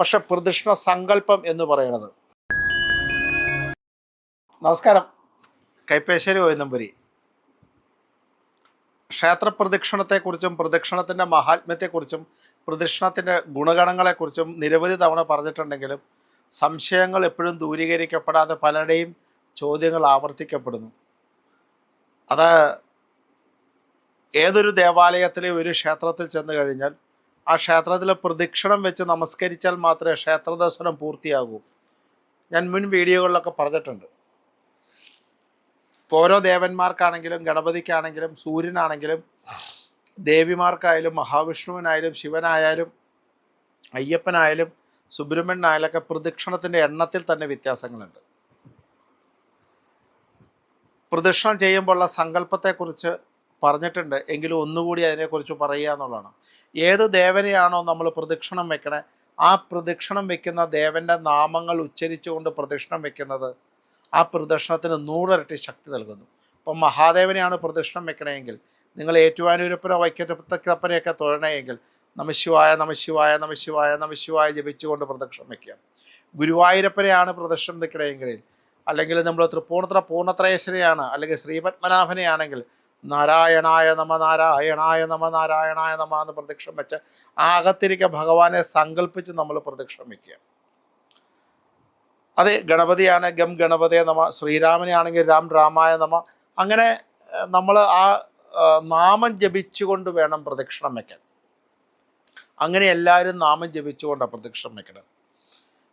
പക്ഷെ പ്രദക്ഷിണ സങ്കല്പം എന്ന് പറയുന്നത്. നമസ്കാരം. കൈപ്പേശ്ശേരി ഓയനമ്പുരി ക്ഷേത്ര പ്രദക്ഷിണത്തെക്കുറിച്ചും പ്രദക്ഷിണത്തിന്റെ മഹാത്മ്യത്തെക്കുറിച്ചും പ്രദക്ഷിണത്തിന്റെ ഗുണഗണങ്ങളെക്കുറിച്ചും നിരവധി തവണ പറഞ്ഞിട്ടുണ്ടെങ്കിലും സംശയങ്ങൾ എപ്പോഴും ദൂരീകരിക്കപ്പെടാതെ പലരുടെയും ചോദ്യങ്ങൾ ആവർത്തിക്കപ്പെടുന്നു. അത് ഏതൊരു ദേവാലയത്തിലെയും ഒരു ക്ഷേത്രത്തിൽ ചെന്ന് കഴിഞ്ഞാൽ ആ ക്ഷേത്രത്തിലെ പ്രദക്ഷിണം വെച്ച് നമസ്കരിച്ചാൽ മാത്രമേ ക്ഷേത്ര ദർശനം പൂർത്തിയാകൂ. ഞാൻ മുൻ വീഡിയോകളിലൊക്കെ പറഞ്ഞിട്ടുണ്ട്. ഓരോ ദേവന്മാർക്കാണെങ്കിലും ഗണപതിക്കാണെങ്കിലും സൂര്യനാണെങ്കിലും ദേവിമാർക്കായാലും മഹാവിഷ്ണുവിനായാലും ശിവനായാലും അയ്യപ്പനായാലും സുബ്രഹ്മണ്യനായാലൊക്കെ പ്രദക്ഷിണത്തിന്റെ എണ്ണത്തിൽ തന്നെ വ്യത്യാസങ്ങളുണ്ട്. പ്രദക്ഷിണം ചെയ്യുമ്പോഴുള്ള സങ്കല്പത്തെക്കുറിച്ച് പറഞ്ഞിട്ടുണ്ട്. എങ്കിലും ഒന്നുകൂടി അതിനെക്കുറിച്ച് പറയുക എന്നുള്ളതാണ്. ഏത് ദേവനെയാണോ നമ്മൾ പ്രദക്ഷിണം വെക്കണേ ആ പ്രദക്ഷിണം വെക്കുന്ന ദേവന്റെ നാമങ്ങൾ ഉച്ചരിച്ചുകൊണ്ട് പ്രദക്ഷിണം വെക്കുന്നത് ആ പ്രദക്ഷിണത്തിന് നൂറിരട്ടി ശക്തി നൽകുന്നു. ഇപ്പം മഹാദേവനെയാണ് പ്രദക്ഷിണം വെക്കണമെങ്കിൽ നിങ്ങൾ ഏറ്റുവാനൂരപ്പനോ വൈക്കത്തപ്പനെയൊക്കെ തൊഴണമെങ്കിൽ നമശിവായ നമശിവായ നമശിവായ നമശിവായ ജപിച്ചുകൊണ്ട് പ്രദക്ഷിണം വയ്ക്കുക ഗുരുവായൂരപ്പനെയാണ് പ്രദക്ഷിണം വെക്കണമെങ്കിൽ അല്ലെങ്കിൽ നമ്മൾ തൃപ്പൂണിത്ര പൂർണത്രയേശ്വരയാണ് അല്ലെങ്കിൽ ശ്രീപത്മനാഭനെയാണെങ്കിൽ നാരായണായ നമ നാരായണായ നമ നാരായണായ നമ എന്ന് പ്രദക്ഷിണം വെച്ച് ആകത്തിരിക്ക ഭഗവാനെ സങ്കല്പിച്ച് നമ്മൾ പ്രദക്ഷിണം വയ്ക്കുക അതെ ഗണപതിയാണ് ഗം ഗണപതയെ നമ ശ്രീരാമനെയാണെങ്കിൽ രാം രാമായ നമ. അങ്ങനെ നമ്മൾ ആ നാമം ജപിച്ചുകൊണ്ട് വേണം പ്രദക്ഷിണം വയ്ക്കാൻ അങ്ങനെ എല്ലാവരും നാമം ജപിച്ചുകൊണ്ടാണ് പ്രദക്ഷിണം വയ്ക്കണം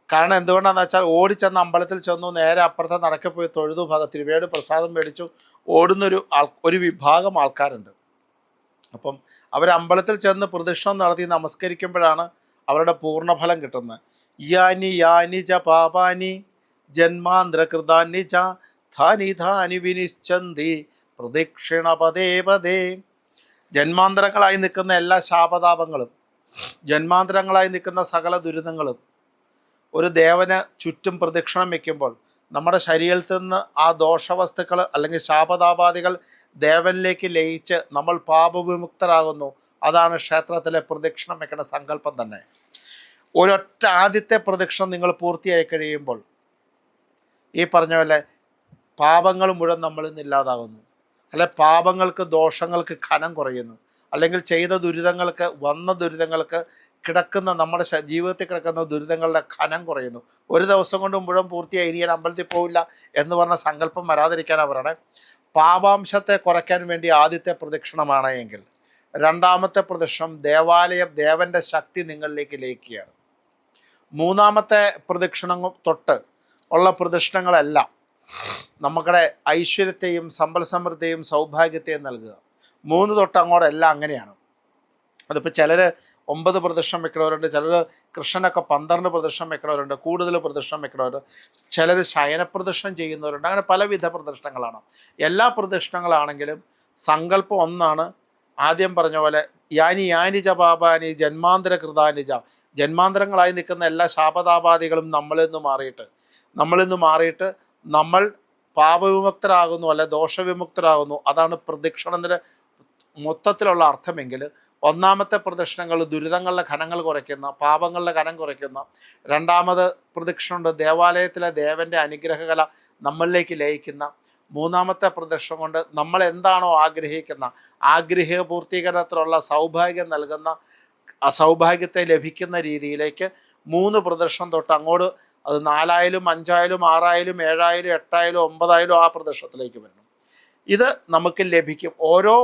കാരണം എന്തുകൊണ്ടാണെന്ന് വെച്ചാൽ ഓടിച്ചെന്ന് അമ്പലത്തിൽ ചെന്നു നേരെ അപ്പുറത്തെ നടക്കെ പോയി തൊഴുതു ഭഗ തിരുവേട് പ്രസാദം മേടിച്ചു. ഓടുന്നൊരു ആൾ ഒരു വിഭാഗം ആൾക്കാരുണ്ട്. അപ്പം അവർ അമ്പലത്തിൽ ചെന്ന് പ്രദക്ഷിണം നടത്തി നമസ്കരിക്കുമ്പോഴാണ് അവരുടെ പൂർണഫലം കിട്ടുന്നത്. യാനി യാനി ച പാപാനി ജന്മാന്തര കൃതാനി ച ധാനി ധാനി വിനിശ്ചന്തി പ്രദക്ഷിണ പദേ പദേ. ജന്മാന്തരങ്ങളായി നിൽക്കുന്ന എല്ലാ ശാപതാപങ്ങളും ജന്മാന്തരങ്ങളായി നിൽക്കുന്ന സകല ദുരിതങ്ങളും ഒരു ദേവന് ചുറ്റും പ്രദക്ഷിണം വെക്കുമ്പോൾ നമ്മുടെ ശരീരത്തിൽ നിന്ന് ആ ദോഷവസ്തുക്കൾ അല്ലെങ്കിൽ ശാപതാപാദികൾ ദേവനിലേക്ക് ലയിച്ച് നമ്മൾ പാപവിമുക്തരാകുന്നു. അതാണ് ക്ഷേത്രത്തിലെ പ്രദക്ഷിണം വെക്കുന്ന സങ്കല്പം തന്നെ. ഒരൊറ്റ ആദ്യത്തെ പ്രദക്ഷിണം നിങ്ങൾ പൂർത്തിയായി കഴിയുമ്പോൾ ഈ പറഞ്ഞ പോലെ പാപങ്ങൾ മുഴുവൻ നമ്മളിൽ നിന്ന് ഇല്ലാതാകുന്നു. അല്ലെ പാപങ്ങൾക്ക് ദോഷങ്ങൾക്ക് ഖനം കുറയുന്നു. അല്ലെങ്കിൽ ചെയ്ത ദുരിതങ്ങൾക്ക് വന്ന ദുരിതങ്ങൾക്ക് കിടക്കുന്ന നമ്മുടെ ജീവിതത്തിൽ കിടക്കുന്ന ദുരിതങ്ങളുടെ ഖനം കുറയുന്നു. ഒരു ദിവസം കൊണ്ട് മുഴുവൻ പൂർത്തിയായി ഇനി ഞാൻ അമ്പലത്തിൽ പോവില്ല എന്ന് പറഞ്ഞ സങ്കല്പം വരാതിരിക്കാനാണ് പറയണേ. പാപാംശത്തെ കുറയ്ക്കാൻ വേണ്ടി ആദ്യത്തെ പ്രദക്ഷിണമാണ് എങ്കിൽ രണ്ടാമത്തെ പ്രദക്ഷിണം ദേവാലയം ദേവന്റെ ശക്തി നിങ്ങളിലേക്ക് ലയിക്കുകയാണ്. മൂന്നാമത്തെ പ്രദക്ഷിണം തൊട്ട് ഉള്ള പ്രദക്ഷിണങ്ങളെല്ലാം നമ്മുടെ ഐശ്വര്യത്തെയും സമ്പൽ സമൃദ്ധിയും സൗഭാഗ്യത്തെയും നൽകുക. മൂന്ന് തൊട്ട് അങ്ങോട്ട് എല്ലാം അങ്ങനെയാണ്. അതിപ്പോൾ ചിലർ ഒമ്പത് പ്രദക്ഷിണം വെക്കുന്നവരുണ്ട് ചിലർ കൃഷ്ണനൊക്കെ പന്ത്രണ്ട് പ്രദക്ഷിണം വെക്കുന്നവരുണ്ട് കൂടുതൽ പ്രദക്ഷിണം വെക്കുന്നവരുണ്ട് ചിലർ ശയനപ്രദക്ഷിണം ചെയ്യുന്നവരുണ്ട്. അങ്ങനെ പലവിധ പ്രദക്ഷിണങ്ങളാണ്. എല്ലാ പ്രദക്ഷിണങ്ങളാണെങ്കിലും സങ്കല്പം ഒന്നാണ്. ആദ്യം പറഞ്ഞ പോലെ യാനി യാനിജ പാപാനി ജന്മാന്തര കൃതാനിജ ജന്മാന്തരങ്ങളായി നിൽക്കുന്ന എല്ലാ ശാപതാപാദികളും നമ്മളിൽ നിന്ന് മാറിയിട്ട് നമ്മളിൽ നിന്ന് മാറിയിട്ട് നമ്മൾ പാപവിമുക്തരാകുന്നു അല്ലെ ദോഷവിമുക്തരാകുന്നു. അതാണ് പ്രദക്ഷിണത്തിന്റെ മൊത്തത്തിലുള്ള അർത്ഥമെങ്കിൽ ഒന്നാമത്തെ പ്രദക്ഷിണങ്ങൾ ദുരിതങ്ങളുടെ ഘനങ്ങൾ കുറയ്ക്കുന്ന പാപങ്ങളുടെ ഘനം കുറയ്ക്കുന്ന രണ്ടാമത് പ്രദക്ഷിണമുണ്ട് ദേവാലയത്തിലെ ദേവന്റെ അനുഗ്രഹകല നമ്മളിലേക്ക് ലയിക്കുന്ന മൂന്നാമത്തെ പ്രദക്ഷിണം കൊണ്ട് നമ്മൾ എന്താണോ ആഗ്രഹിക്കുന്ന ആഗ്രഹ പൂർത്തീകരണത്തിലുള്ള സൗഭാഗ്യം നൽകുന്ന സൗഭാഗ്യത്തെ ലഭിക്കുന്ന രീതിയിലേക്ക് മൂന്ന് പ്രദർശനം തൊട്ട് അങ്ങോട്ട് അത് നാലായാലും അഞ്ചായാലും ആറായാലും ഏഴായാലും എട്ടായാലും ഒമ്പതായാലും ആ പ്രദർശനത്തിലേക്ക് വരണം. ഇത് നമുക്ക് ലഭിക്കും. ഓരോ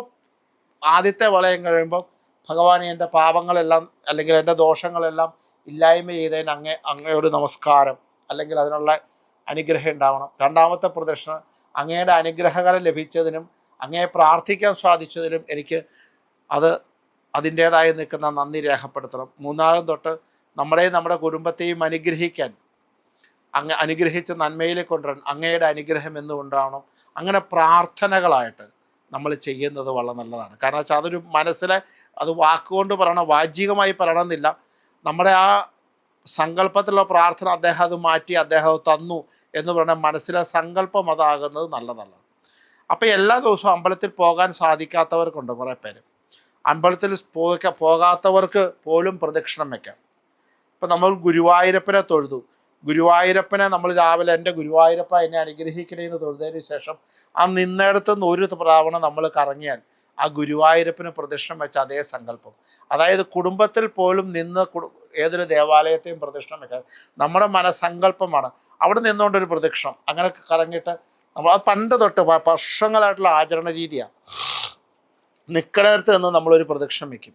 ആദ്യത്തെ വളയം കഴിയുമ്പോൾ ഭഗവാൻ എന്റെ പാപങ്ങളെല്ലാം അല്ലെങ്കിൽ എന്റെ ദോഷങ്ങളെല്ലാം ഇല്ലായ്മ ചെയ്തതിന് അങ്ങേ അങ്ങയോട് നമസ്കാരം അല്ലെങ്കിൽ അതിനുള്ള അനുഗ്രഹം ഉണ്ടാവണം. രണ്ടാമത്തെ പ്രദക്ഷിണം അങ്ങയുടെ അനുഗ്രഹങ്ങൾ ലഭിച്ചതിനും അങ്ങയെ പ്രാർത്ഥിക്കാൻ സാധിച്ചതിലും എനിക്ക് അത് അതിന്റേതായി നിൽക്കുന്ന നന്ദി രേഖപ്പെടുത്തണം. മൂന്നാമത് തൊട്ട് നമ്മുടെയും നമ്മുടെ കുടുംബത്തെയും അനുഗ്രഹിക്കാൻ അങ്ങ് അനുഗ്രഹിച്ച നന്മയിലേക്ക് കൊണ്ടുവരാൻ അങ്ങയുടെ അനുഗ്രഹം എന്നുകൊണ്ടാവണം അങ്ങനെ പ്രാർത്ഥനകളായിട്ട് നമ്മൾ ചെയ്യുന്നത് വളരെ നല്ലതാണ്. കാരണം വെച്ചാൽ അതൊരു മനസ്സിലെ അത് വാക്കുകൊണ്ട് പറയണം വാചികമായി പറയണമെന്നില്ല. നമ്മുടെ ആ സങ്കല്പത്തിലുള്ള പ്രാർത്ഥന അദ്ദേഹം അത് മാറ്റി അദ്ദേഹം തന്നു എന്ന് പറഞ്ഞാൽ മനസ്സിലെ സങ്കല്പം അതാകുന്നത് നല്ലതല്ല. അപ്പോൾ എല്ലാ ദിവസവും അമ്പലത്തിൽ പോകാൻ സാധിക്കാത്തവർക്കുണ്ട് കുറേ പേര്. അമ്പലത്തിൽ പോക പോകാത്തവർക്ക് പോലും പ്രദക്ഷിണം വയ്ക്കാം ഇപ്പം നമ്മൾ ഗുരുവായൂരപ്പനെ തൊഴുതു. ഗുരുവായൂരപ്പനെ നമ്മൾ രാവിലെ എന്റെ ഗുരുവായൂരപ്പ എന്നെ അനുഗ്രഹിക്കണേ എന്ന് തൊഴുതതിന് ശേഷം ആ നിന്നിടത്ത് നിന്ന് ഒരു പ്രാവണ നമ്മൾ കറങ്ങിയാൽ ആ ഗുരുവായൂരപ്പന് പ്രദക്ഷിണം വെച്ച അതേ സങ്കല്പം. അതായത് കുടുംബത്തിൽ പോലും നിന്ന് ഏതൊരു ദേവാലയത്തെയും പ്രദക്ഷിണം വെക്കാൻ നമ്മുടെ മനസ്സങ്കല്പമാണ്. അവിടെ നിന്നുകൊണ്ടൊരു പ്രദക്ഷിണം അങ്ങനെ കറങ്ങിയിട്ട് നമ്മൾ അത് പണ്ട് തൊട്ട് വർഷങ്ങളായിട്ടുള്ള ആചരണ രീതിയാണ് നിൽക്കുന്നിടത്ത് നിന്ന് നമ്മളൊരു പ്രദക്ഷിണം വെക്കും.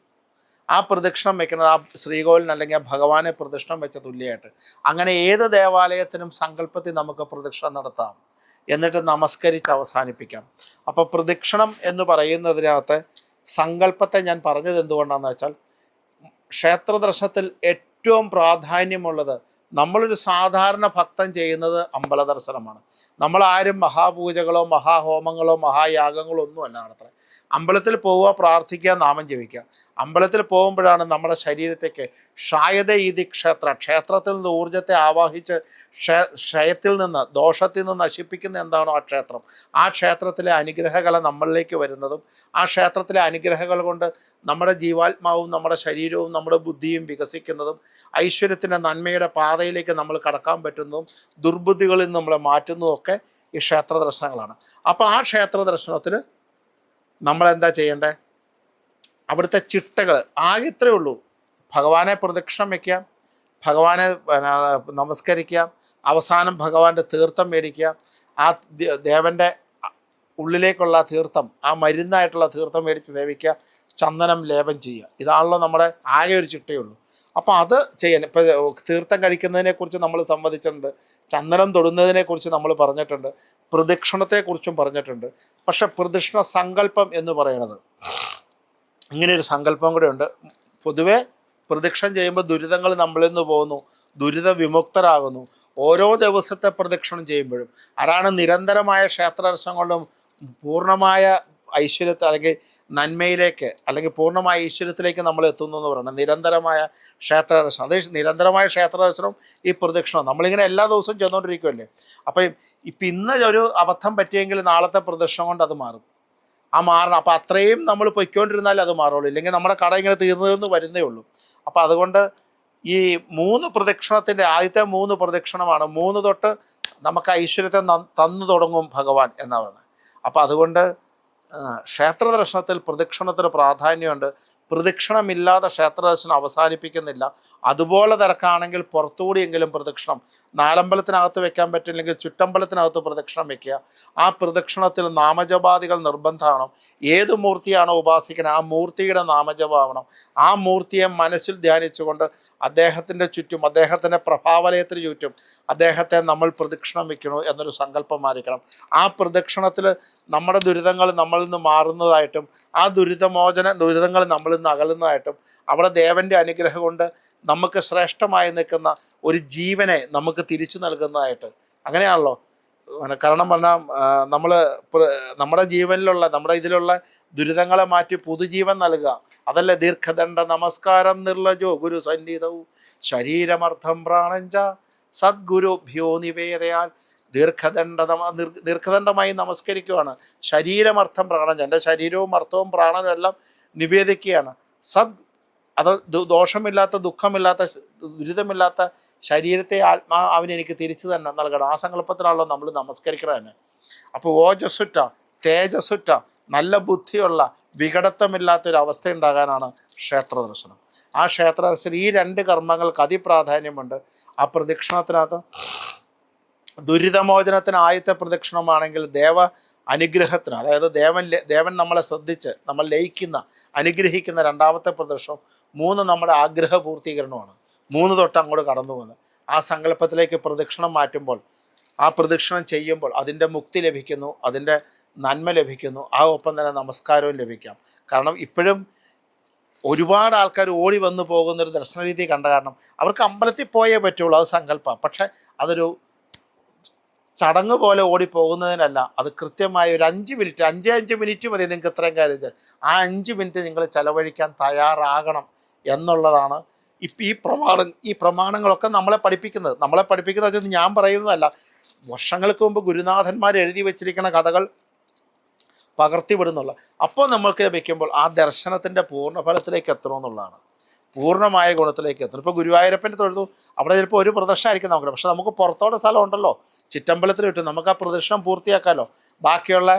ആ പ്രദക്ഷിണം വെക്കുന്നത് ആ ശ്രീകോവിലിന് അല്ലെങ്കിൽ ആ ഭഗവാനെ പ്രദക്ഷിണം വെച്ച തുല്യമായിട്ട്. അങ്ങനെ ഏത് ദേവാലയത്തിനും സങ്കല്പത്തിൽ നമുക്ക് പ്രദക്ഷിണം നടത്താം. എന്നിട്ട് നമസ്കരിച്ച് അവസാനിപ്പിക്കാം. അപ്പോൾ പ്രദക്ഷിണം എന്ന് പറയുന്നതിനകത്ത് സങ്കല്പത്തെ ഞാൻ പറഞ്ഞത് എന്തുകൊണ്ടാണെന്ന് വെച്ചാൽ ക്ഷേത്ര ദർശനത്തിൽ ഏറ്റവും പ്രാധാന്യമുള്ളത് നമ്മളൊരു സാധാരണ ഭക്തൻ ചെയ്യുന്നത് അമ്പല ദർശനമാണ്. നമ്മളാരും മഹാപൂജകളോ മഹാഹോമങ്ങളോ മഹായാഗങ്ങളോ ഒന്നുമല്ല നടത്തുന്നത്. അമ്പലത്തിൽ പോവുക പ്രാർത്ഥിക്കുക നാമം ജപിക്കുക. അമ്പലത്തിൽ പോകുമ്പോഴാണ് നമ്മുടെ ശരീരത്തേക്ക് ഷായത ഈതി ക്ഷേത്ര ക്ഷേത്രത്തിൽ നിന്ന് ഊർജത്തെ ആവാഹിച്ച് ക്ഷേ ക്ഷയത്തിൽ നിന്ന് ദോഷത്തിൽ നിന്ന് നശിപ്പിക്കുന്ന എന്താണോ ആ ക്ഷേത്രം. ആ ക്ഷേത്രത്തിലെ അനുഗ്രഹകല നമ്മളിലേക്ക് വരുന്നതും ആ ക്ഷേത്രത്തിലെ അനുഗ്രഹങ്ങൾ കൊണ്ട് നമ്മുടെ ജീവാത്മാവും നമ്മുടെ ശരീരവും നമ്മുടെ ബുദ്ധിയും വികസിക്കുന്നതും ഐശ്വര്യത്തിന്റെ നന്മയുടെ പാതയിലേക്ക് നമ്മൾ കടക്കാൻ പറ്റുന്നതും ദുർബുദ്ധികളിൽ നമ്മളെ മാറ്റുന്നതും ഒക്കെ ഈ ക്ഷേത്ര ദർശനങ്ങളാണ്. അപ്പോൾ ആ ക്ഷേത്ര ദർശനത്തിൽ നമ്മൾ എന്താ ചെയ്യേണ്ടത് അവിടുത്തെ ചിട്ടകൾ ആകെ ഇത്രയേ ഉള്ളൂ. ഭഗവാനെ പ്രദക്ഷിണം വയ്ക്കുക ഭഗവാനെ നമസ്കരിക്കാം അവസാനം ഭഗവാന്റെ തീർത്ഥം മേടിക്കുക ആ ദേവന്റെ ഉള്ളിലേക്കുള്ള തീർത്ഥം ആ മരുന്നായിട്ടുള്ള തീർത്ഥം മേടിച്ച് സേവിക്കുക ചന്ദനം ലേപം ചെയ്യുക. ഇതാണല്ലോ നമ്മുടെ ആകെ ഒരു ചിട്ടയുള്ളൂ അപ്പോൾ അത് ചെയ്യാൻ ഇപ്പോൾ തീർത്ഥം കഴിക്കുന്നതിനെക്കുറിച്ച് നമ്മൾ സംവദിച്ചിട്ടുണ്ട് ചന്ദനം തൊടുന്നതിനെക്കുറിച്ച് നമ്മൾ പറഞ്ഞിട്ടുണ്ട് പ്രദക്ഷിണത്തെക്കുറിച്ചും പറഞ്ഞിട്ടുണ്ട്. പക്ഷെ പ്രദക്ഷിണ സങ്കല്പം എന്ന് പറയുന്നത് ഇങ്ങനെ ഒരു സങ്കല്പം കൂടെ ഉണ്ട്. പൊതുവെ പ്രദക്ഷിണം ചെയ്യുമ്പോൾ ദുരിതങ്ങൾ നമ്മളിൽ നിന്ന് പോകുന്നു ദുരിത വിമുക്തരാകുന്നു. ഓരോ ദിവസത്തെ പ്രദക്ഷിണം ചെയ്യുമ്പോഴും അതാണ് നിരന്തരമായ ക്ഷേത്രദർശനങ്ങളിലും പൂർണമായ ഐശ്വര്യത്തെ അല്ലെങ്കിൽ നന്മയിലേക്ക് അല്ലെങ്കിൽ പൂർണമായ ഐശ്വര്യത്തിലേക്ക് നമ്മൾ എത്തുന്നു എന്ന് പറയുന്നത് നിരന്തരമായ ക്ഷേത്ര ദർശനം അതേ നിരന്തരമായ ക്ഷേത്ര ദർശനവും ഈ പ്രദക്ഷിണം നമ്മളിങ്ങനെ എല്ലാ ദിവസവും ചെന്നുകൊണ്ടിരിക്കുമല്ലേ അപ്പം ഇപ്പം ഇന്ന് ഒരു അബദ്ധം പറ്റിയെങ്കിൽ നാളത്തെ പ്രദക്ഷിണം കൊണ്ട് അത് മാറും. ആ മാറണം. അപ്പോൾ അത്രയും നമ്മൾ പൊയ്ക്കൊണ്ടിരുന്നാലേ അത് മാറുള്ളൂ. ഇല്ലെങ്കിൽ നമ്മുടെ കട ഇങ്ങനെ തീർന്നു വരുന്നേ ഉള്ളൂ. അപ്പോൾ അതുകൊണ്ട് ഈ മൂന്ന് പ്രദക്ഷിണത്തിന്റെ ആദ്യത്തെ മൂന്ന് പ്രദക്ഷിണമാണ്. മൂന്ന് തൊട്ട് നമുക്ക് ഐശ്വര്യത്തെ തന്നു തുടങ്ങും ഭഗവാൻ എന്നാണ് അപ്പോൾ അതുകൊണ്ട് ക്ഷേത്ര ദർശനത്തിൽ പ്രദക്ഷിണത്തിന് പ്രാധാന്യമുണ്ട്. പ്രദക്ഷിണമില്ലാതെ ക്ഷേത്രദർശനം അവസാനിപ്പിക്കുന്നില്ല. അതുപോലെ തിരക്കാണെങ്കിൽ പുറത്തുകൂടിയെങ്കിലും പ്രദക്ഷിണം. നാലമ്പലത്തിനകത്ത് വെക്കാൻ പറ്റില്ലെങ്കിൽ ചുറ്റമ്പലത്തിനകത്ത് പ്രദക്ഷിണം വെക്കുക. ആ പ്രദക്ഷിണത്തിൽ നാമജപാദികൾ നിർബന്ധമാണ് ഏത് മൂർത്തിയാണോ ഉപാസിക്കുന്നത് ആ മൂർത്തിയുടെ നാമജപാവണം. ആ മൂർത്തിയെ മനസ്സിൽ ധ്യാനിച്ചുകൊണ്ട് അദ്ദേഹത്തിന്റെ ചുറ്റും അദ്ദേഹത്തിന്റെ പ്രഭാവലയത്തിന് ചുറ്റും അദ്ദേഹത്തെ നമ്മൾ പ്രദക്ഷിണം വെക്കണു എന്നൊരു സങ്കല്പമായിരിക്കണം ആ പ്രദക്ഷിണത്തിൽ നമ്മുടെ ദുരിതങ്ങൾ നമ്മളിൽ നിന്ന് മാറുന്നതായിട്ടും ആ ദുരിതമോചന ദുരിതങ്ങൾ നമ്മളിൽ നിന്ന് അകലുന്നതായിട്ടും അവിടെ ദേവന്റെ അനുഗ്രഹം കൊണ്ട് നമുക്ക് ശ്രേഷ്ഠമായി നിൽക്കുന്ന ഒരു ജീവനെ നമുക്ക് തിരിച്ചു നൽകുന്നതായിട്ട്. അങ്ങനെയാണല്ലോ. കാരണം പറഞ്ഞാൽ നമ്മൾ നമ്മുടെ ജീവനിലുള്ള നമ്മുടെ ഇതിലുള്ള ദുരിതങ്ങളെ മാറ്റി പുതുജീവൻ നൽകുക. അതല്ലേ ദീർഘദണ്ഡ നമസ്കാരം നിർലജോ ഗുരു സന്നിധവും ശരീരമർത്ഥം പ്രാണഞ്ച സദ്ഗുരുഭ്യോ നിവേദയാൽ ദീർഘദണ്ഡ ദീർഘദണ്ഡമായി നമസ്കരിക്കുവാണ്. ശരീരമർത്ഥം പ്രാണഞ്ച എന്റെ ശരീരവും അർത്ഥവും പ്രാണനും എല്ലാം നിവേദിക്കുകയാണ് സദ് അത് ദോഷമില്ലാത്ത ദുഃഖമില്ലാത്ത ദുരിതമില്ലാത്ത ശരീരത്തെ ആത്മാ അവനെനിക്ക് തിരിച്ചു തന്നെ നൽകണം. ആ സങ്കല്പത്തിലാണല്ലോ നമ്മൾ നമസ്കരിക്കുന്നത് തന്നെ. അപ്പോൾ ഓജസ്സുറ്റ തേജസ്സുറ്റ നല്ല ബുദ്ധിയുള്ള വികടത്വമില്ലാത്തൊരു അവസ്ഥ ഉണ്ടാകാനാണ് ക്ഷേത്ര ദർശനം ആ ക്ഷേത്ര ദർശനം ഈ രണ്ട് കർമ്മങ്ങൾക്ക് അതിപ്രാധാന്യമുണ്ട്. ആ പ്രദക്ഷിണത്തിനകത്ത് ദുരിതമോചനത്തിന് ആദ്യത്തെ പ്രദക്ഷിണമാണെങ്കിൽ ദേവ അനുഗ്രഹത്തിന് അതായത് ദേവൻ ദേവൻ നമ്മളെ ശ്രദ്ധിച്ച് നമ്മൾ ലയിക്കുന്ന അനുഗ്രഹിക്കുന്ന രണ്ടാമത്തെ പ്രദർശനം മൂന്ന് നമ്മുടെ ആഗ്രഹ പൂർത്തീകരണമാണ് മൂന്ന് തൊട്ട് അങ്ങോട്ട് കടന്നു പോകുന്നത്. ആ സങ്കല്പത്തിലേക്ക് പ്രദക്ഷിണം മാറ്റുമ്പോൾ ആ പ്രദക്ഷിണം ചെയ്യുമ്പോൾ അതിന്റെ മുക്തി ലഭിക്കുന്നു അതിന്റെ നന്മ ലഭിക്കുന്നു ആ ഒപ്പം തന്നെ നമസ്കാരവും ലഭിക്കാം. കാരണം ഇപ്പോഴും ഒരുപാട് ആൾക്കാർ ഓടി വന്നു പോകുന്നൊരു ദർശന രീതി കണ്ട കാരണം അവർക്ക് അമ്പലത്തിൽ പോയേ പറ്റുള്ളൂ അത് സങ്കല്പം. പക്ഷേ അതൊരു ചടങ്ങ് പോലെ ഓടിപ്പോകുന്നതിനല്ല. അത് കൃത്യമായ ഒരു അഞ്ച് മിനിറ്റ് അഞ്ച് അഞ്ച് മിനിറ്റ് മതി നിങ്ങൾക്ക് ഇത്രയും കാര്യം ആ അഞ്ച് മിനിറ്റ് നിങ്ങൾ ചെലവഴിക്കാൻ തയ്യാറാകണം എന്നുള്ളതാണ് ഇപ്പം ഈ പ്രമാണം ഈ പ്രമാണങ്ങളൊക്കെ നമ്മളെ പഠിപ്പിക്കുന്നത്. നമ്മളെ പഠിപ്പിക്കുന്നത് വെച്ചാൽ ഞാൻ പറയുന്നതല്ല. വർഷങ്ങൾക്ക് മുമ്പ് ഗുരുനാഥന്മാർ എഴുതി വെച്ചിരിക്കുന്ന കഥകൾ പകർത്തിവിടുന്നുള്ള. അപ്പോൾ നമ്മൾക്ക് ലഭിക്കുമ്പോൾ ആ ദർശനത്തിന്റെ പൂർണഫലത്തിലേക്ക് എത്തണമെന്നുള്ളതാണ് പൂർണമായ ഗുണത്തിലേക്ക് എത്തണം ഇപ്പോൾ ഗുരുവായൂരപ്പന്റെ തൊഴുതു അവിടെ ചിലപ്പോൾ ഒരു പ്രദക്ഷിണം ആയിരിക്കും നമുക്ക് പക്ഷേ നമുക്ക് പുറത്തോടെ സ്ഥലം ഉണ്ടല്ലോ. ചിറ്റമ്പലത്തിൽ കിട്ടും. നമുക്ക് ആ പ്രദക്ഷിണം പൂർത്തിയാക്കാമല്ലോ ബാക്കിയുള്ള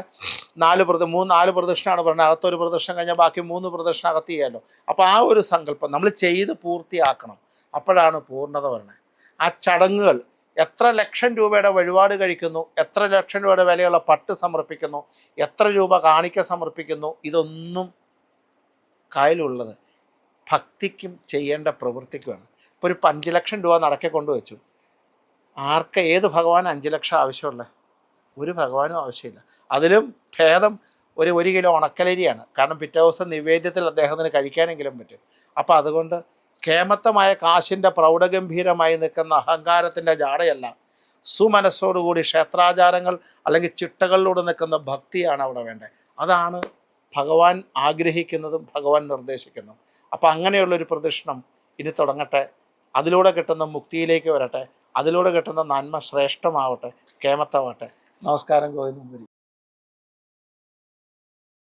നാല് പ്രദ മൂന്ന് നാല് പ്രദക്ഷിണമാണ് പറഞ്ഞത്. അകത്തൊരു പ്രദർശനം കഴിഞ്ഞാൽ ബാക്കി മൂന്ന് പ്രദക്ഷിണം അകത്ത് ചെയ്യാമല്ലോ അപ്പോൾ ആ ഒരു സങ്കല്പം നമ്മൾ ചെയ്ത് പൂർത്തിയാക്കണം. അപ്പോഴാണ് പൂർണത വരുന്നത് ആ ചടങ്ങുകൾ എത്ര ലക്ഷം രൂപയുടെ വഴിപാട് കഴിക്കുന്നു എത്ര ലക്ഷം രൂപയുടെ വിലയുള്ള പട്ട് സമർപ്പിക്കുന്നു എത്ര രൂപ കാണിക്ക സമർപ്പിക്കുന്നു ഇതൊന്നും കായലുള്ളത് ഭക്തിക്കും ചെയ്യേണ്ട പ്രവൃത്തിക്കുമാണ്. ഇപ്പോൾ ഒരു അഞ്ച് ലക്ഷം രൂപ നടക്കെ കൊണ്ടുവച്ചു. ആർക്ക് ഏത് ഭഗവാൻ അഞ്ച് ലക്ഷം ആവശ്യമുള്ള? ഒരു ഭഗവാനും ആവശ്യമില്ല. അതിലും ഭേദം ഒരു ഒരു കിലോ ഉണക്കലരിയാണ്. കാരണം പിറ്റേ ദിവസം നിവേദ്യത്തിൽ അദ്ദേഹത്തിന് കഴിക്കാനെങ്കിലും പറ്റും. അപ്പോൾ അതുകൊണ്ട് കേമത്തമായ കാശിന്റെ പ്രൗഢഗംഭീരമായി നിൽക്കുന്ന അഹങ്കാരത്തിന്റെ ജാടയല്ല. സുമനസ്സോടുകൂടി ക്ഷേത്രാചാരങ്ങൾ അല്ലെങ്കിൽ ചിട്ടകളിലൂടെ നിൽക്കുന്ന ഭക്തിയാണ് അവിടെ വേണ്ടത്. അതാണ് ഭഗവാൻ ആഗ്രഹിക്കുന്നതും ഭഗവാൻ നിർദ്ദേശിക്കുന്നു അപ്പോൾ അങ്ങനെയുള്ളൊരു പ്രദക്ഷിണം ഇനി തുടങ്ങട്ടെ. അതിലൂടെ കിട്ടുന്ന മുക്തിയിലേക്ക് വരട്ടെ. അതിലൂടെ കിട്ടുന്ന നന്മ ശ്രേഷ്ഠമാവട്ടെ. കേമത്താവട്ടെ. നമസ്കാരം ഗോവിന്ദപുരി